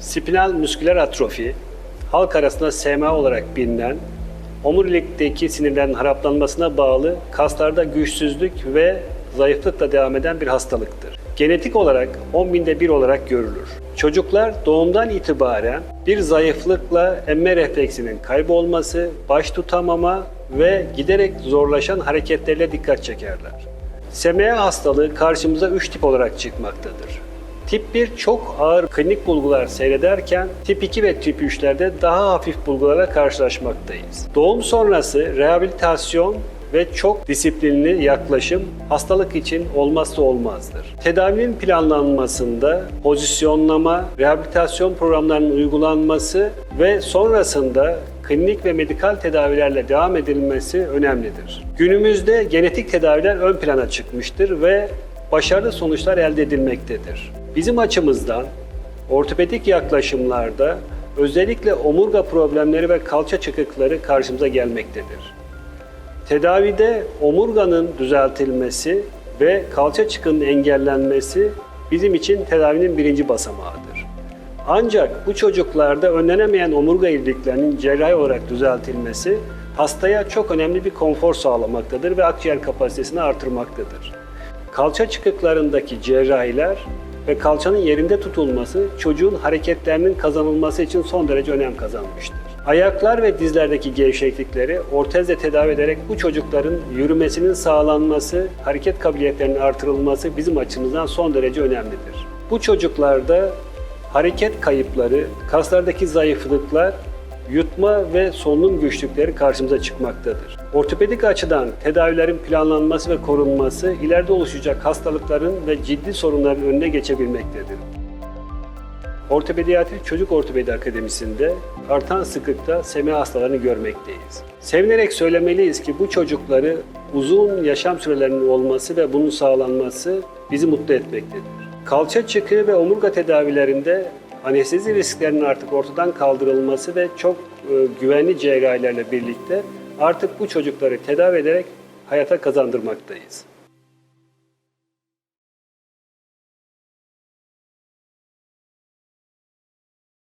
Spinal musküler atrofi, halk arasında SMA olarak bilinen, omurilikteki sinirlerin haraplanmasına bağlı kaslarda güçsüzlük ve zayıflıkla devam eden bir hastalıktır. Genetik olarak 10 binde bir olarak görülür. Çocuklar doğumdan itibaren bir zayıflıkla emme refleksinin kaybolması, baş tutamama ve giderek zorlaşan hareketlerle dikkat çekerler. SMA hastalığı karşımıza 3 tip olarak çıkmaktadır. Tip 1 çok ağır klinik bulgular seyrederken tip 2 ve tip 3'lerde daha hafif bulgularla karşılaşmaktayız. Doğum sonrası rehabilitasyon ve çok disiplinli yaklaşım hastalık için olmazsa olmazdır. Tedavinin planlanmasında pozisyonlama, rehabilitasyon programlarının uygulanması ve sonrasında klinik ve medikal tedavilerle devam edilmesi önemlidir. Günümüzde genetik tedaviler ön plana çıkmıştır ve başarılı sonuçlar elde edilmektedir. Bizim açımızdan ortopedik yaklaşımlarda özellikle omurga problemleri ve kalça çıkıkları karşımıza gelmektedir. Tedavide omurganın düzeltilmesi ve kalça çıkının engellenmesi bizim için tedavinin birinci basamağıdır. Ancak bu çocuklarda önlenemeyen omurga iyiliklerinin cerrahi olarak düzeltilmesi hastaya çok önemli bir konfor sağlamaktadır ve akciğer kapasitesini artırmaktadır. Kalça çıkıklarındaki cerrahiler ve kalçanın yerinde tutulması çocuğun hareketlerinin kazanılması için son derece önem kazanmıştır. Ayaklar ve dizlerdeki gevşeklikleri ortezle tedavi ederek bu çocukların yürümesinin sağlanması, hareket kabiliyetlerinin artırılması bizim açımızdan son derece önemlidir. Bu çocuklarda hareket kayıpları, kaslardaki zayıflıklar yutma ve solunum güçlükleri karşımıza çıkmaktadır. Ortopedik açıdan tedavilerin planlanması ve korunması ileride oluşacak hastalıkların ve ciddi sorunların önüne geçebilmektedir. Ortopediyatri Çocuk Ortopedi Akademisi'nde artan sıklıkta SMA hastalarını görmekteyiz. Sevinerek söylemeliyiz ki bu çocukları uzun yaşam sürelerinin olması ve bunun sağlanması bizi mutlu etmektedir. Kalça çıkığı ve omurga tedavilerinde anestezi risklerinin artık ortadan kaldırılması ve çok e, güvenli cerrahilerle birlikte artık bu çocukları tedavi ederek hayata kazandırmaktayız.